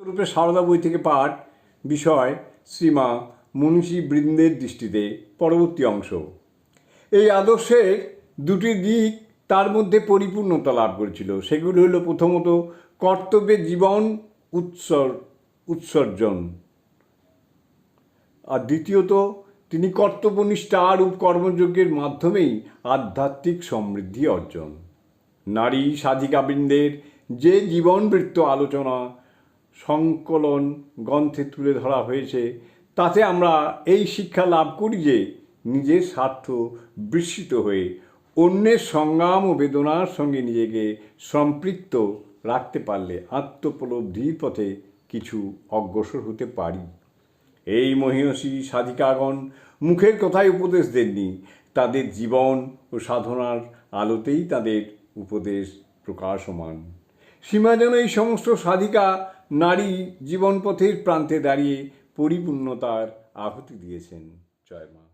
রূপে সারদা বই থেকে পাঠ, বিষয়, শ্রীমা মনীষী বৃন্দের দৃষ্টিতে পরবর্তী অংশ। এই আদর্শের দুটি দিক তার মধ্যে পরিপূর্ণতা লাভ করেছিল। সেগুলি হলো প্রথমত কর্তব্যে জীবন উৎসর, উৎসর্জন। আর দ্বিতীয়ত তিনি কর্তব্যনিষ্ঠা রূপ কর্মযজ্ঞের মাধ্যমেই আধ্যাত্মিক সমৃদ্ধি অর্জন। নারী সাধিকাবৃন্দের যে জীবনবৃত্ত আলোচনা সংকলন গ্রন্থে তুলে ধরা হয়েছে। তাতে আমরা এই শিক্ষা লাভ করি যে নিজের স্বার্থ বিস্মিত হয়ে অন্যের সংগ্রাম ও বেদনার সঙ্গে নিজেকে সম্পৃক্ত রাখতে পারলে আত্মোপলব্ধির পথে কিছু অগ্রসর হতে পারি। এই মহিষী সাধিকাগণ মুখের কথায় উপদেশ দেননি। তাদের জীবন ও সাধনার আলোতেই তাদের উপদেশ প্রকাশমান। সীমা যেন এই সমস্ত সাধিকা নারী জীবনপথের প্রান্তে দাঁড়িয়ে পরিপূর্ণতার আহুতি দিয়েছেন জয় মা